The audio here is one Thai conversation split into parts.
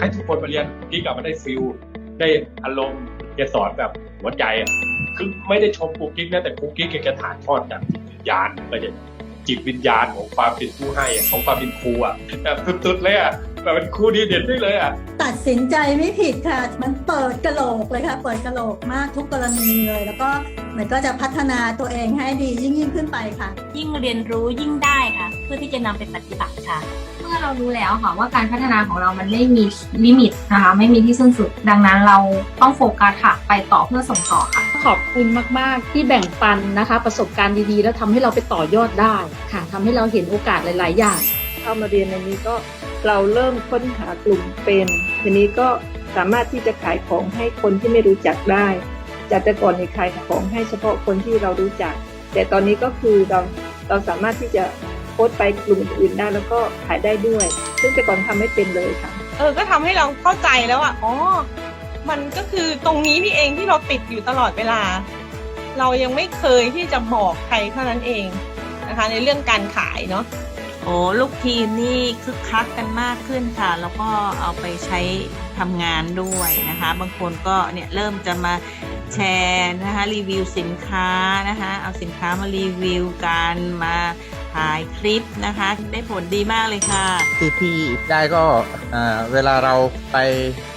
ให้ทุกคนมาเรียนกิ๊กกลับมาได้ฟิลได้อารมณ์แกสอนแบบหัวใจอะคือไม่ได้ชมครูกิ๊กนะแต่ครูกิ๊กแกจะถ่ายทอดจากวิญญาณไปจากจิตวิญญาณของความเป็นผู้ให้อะของความเป็นครูอะแบบสุดๆเลยอะ แบบเป็นครูดีเด่นได้เลยอะ ตัดสินใจไม่ผิดค่ะ มันเปิดกระโหลกเลยค่ะ เปิดกระโหลกมากทุกกรณีเลย แล้วก็มันก็จะพัฒนาตัวเองให้ดียิ่งยิ่งขึ้นไปค่ะ ยิ่งเรียนรู้ยิ่งได้ค่ะ เพื่อที่จะนำไปปฏิบัติค่ะ เมื่อเรารู้แล้วค่ะว่าการพัฒนาของเรามันไม่มีลิมิตนะคะ ไม่มีที่สิ้นสุด ดังนั้นเราต้องโฟกัสค่ะ ไปต่อเพื่อส่งต่อค่ะ ขอบคุณมาก ๆ ที่แบ่งปันนะคะ ประสบการณ์ดี ๆ แล้วทำให้เราไปต่อยอดได้ค่ะทำให้เราเห็นโอกาสหลาย ๆ อย่าง เข้ามาเรียนในนี้ก็เราเริ่มค้นหากลุ่มเป็น ทีนี้ก็สามารถที่จะขายของให้คนที่ไม่รู้จักได้ จากแต่ก่อนในขายของให้เฉพาะคนที่เรารู้จัก แต่ตอนนี้ก็คือเราเราสามารถที่จะโพสต์ไปกลุ่มอื่นได้แล้วก็ขายได้ด้วย ซึ่งแต่ก่อนทำไม่เป็นเลยค่ะ เออ ก็ทำให้เราเข้าใจแล้วอะ อ๋อ มันก็คือตรงนี้นี่เองที่เราติดอยู่ตลอดเวลา เรายังไม่เคยที่จะบอกใครเท่านั้นเองนะคะในเรื่องการขายเนาะ โอ้ลูกทีมนี่คึกคักกันมากขึ้นค่ะ แล้วก็เอาไปใช้ทำงานด้วยนะคะ บางคนก็เนี่ยเริ่มจะมาแชร์นะคะรีวิวสินค้านะคะเอาสินค้ามารีวิวกันมาถ่ายคลิปนะคะ ได้ผลดีมากเลยค่ะ ที่พี่ได้ก็เวลาเราไป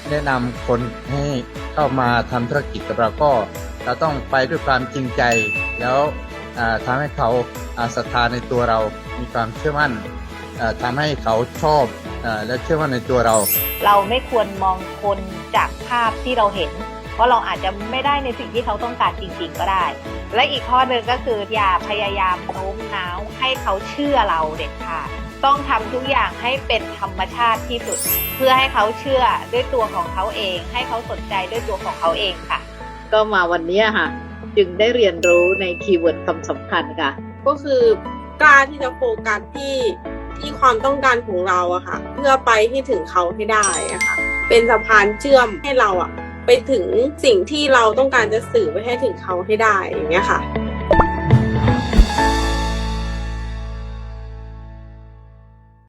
แนะนำคนให้เข้ามาทำธุรกิจกับเราก็ เราต้องไปด้วยความจริงใจแล้ว ทำให้เขาอ่าศรัทธาในตัวเรา มีความเชื่อมั่นอ่าทำให้เขาชอบอาและเชื่อมั่นในตัวเรา เราไม่ควรมองคนจากภาพที่เราเห็น เพราะเราอาจจะไม่ได้ในสิ่งที่เขาต้องการจริง ๆ ก็ได้ และอีกข้อหนึ่งก็คืออย่าพยายามโน้มน้าวให้เขาเชื่อเราเด็ดขาดต้องทำทุกอย่างให้เป็นธรรมชาติที่สุด เพื่อให้เขาเชื่อด้วยตัวของเขาเอง ให้เขาสนใจด้วยตัวของเขาเองค่ะ ก็มาวันนี้ค่ะ จึงได้เรียนรู้ในคีย์เวิร์ดคำสำคัญค่ะ ก็คือกล้าที่จะโฟกัสที่ที่ความต้องการของเราอะค่ะ เพื่อไปให้ถึงเขาให้ได้อะค่ะ เป็นสะพานเชื่อมให้เราอะไปถึงสิ่งที่เราต้องการจะสื่อไปให้ถึงเขาให้ได้อย่างเงี้ยค่ะ